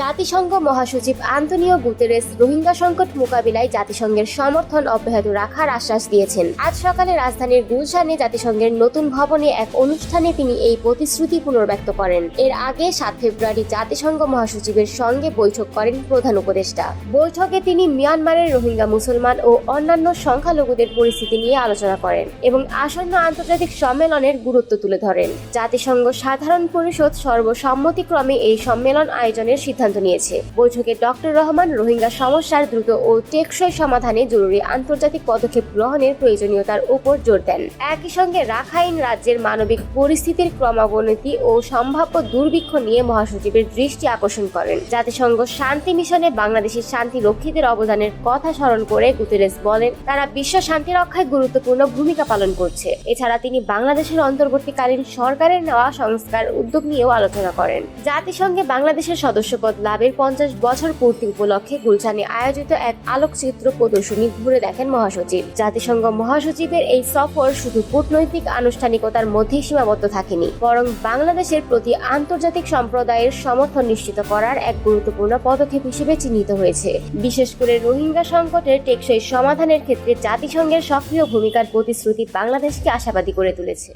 জাতিসংঘ মহাসচিব Antonio Guterres Rohingya সংকট মোকাবিলায় জাতিসংঘের সমর্থন অব্যাহত রাখার আশ্বাস দিয়েছেন। আজ সকালে রাজধানীর গুলশানে জাতিসংঘের নতুন ভবনে এক অনুষ্ঠানে তিনি এই প্রতিশ্রুতি পুনর্ব্যক্ত করেন। এর আগে সাত ফেব্রুয়ারি জাতিসংঘ মহাসচিবের সঙ্গে বৈঠক করেন প্রধান উপদেষ্টা। বৈঠকে তিনি মিয়ানমারের রোহিঙ্গা মুসলমান ও অন্যান্য সংখ্যালঘুদের পরিস্থিতি নিয়ে আলোচনা করেন এবং আসন্ন আন্তর্জাতিক সম্মেলনের গুরুত্ব তুলে ধরেন। জাতিসংঘ সাধারণ পরিষদ সর্বসম্মতিক্রমে এই সম্মেলন আয়োজনের সিদ্ধান্ত নিয়েছে। বৈঠকে ডক্টর রহমান রোহিঙ্গা সমস্যার দ্রুত ও টেকসই সমাধানে জরুরি আন্তর্জাতিক পদক্ষেপ গ্রহণের প্রয়োজনীয়তার উপর জোর দেন। একই সঙ্গে রাখাইন রাজ্যের মানবিক পরিস্থিতির ক্রমাবনতি ও সম্ভাব্য দুর্ভিক্ষ নিয়ে মহাসচিবের দৃষ্টি আকর্ষণ করেন। জাতিসংঘ শান্তি মিশনে বাংলাদেশের শান্তি রক্ষীদের অবদানের কথা স্মরণ করে গুতেরেস বলেন, তারা বিশ্ব শান্তি রক্ষায় গুরুত্বপূর্ণ ভূমিকা পালন করছে। এছাড়া তিনি বাংলাদেশের অন্তর্বর্তীকালীন সরকারের নেওয়া সংস্কার উদ্যোগ নিয়েও আলোচনা করেন। জাতিসংঘে বাংলাদেশের সদস্যপদ লাভের পঞ্চাশ বছর পূর্তি উপলক্ষে গুলশানে আয়োজিত এক আলোকচিত্র প্রদর্শনী ঘুরে দেখেন মহাসচিব। জাতিসংঘ মহাসচিবের এই সফর শুধু কূটনৈতিক আনুষ্ঠানিকতার মধ্যেই সীমাবদ্ধ থাকেনি, বরং বাংলাদেশের প্রতি আন্তর্জাতিক সম্প্রদায়ের সমর্থন নিশ্চিত করার এক গুরুত্বপূর্ণ পদক্ষেপ হিসেবে চিহ্নিত হয়েছে। বিশেষ করে রোহিঙ্গা সংকটের টেকসই সমাধানের ক্ষেত্রে জাতিসংঘের সক্রিয় ভূমিকার প্রতিশ্রুতি বাংলাদেশকে আশাবাদী করে তুলেছে।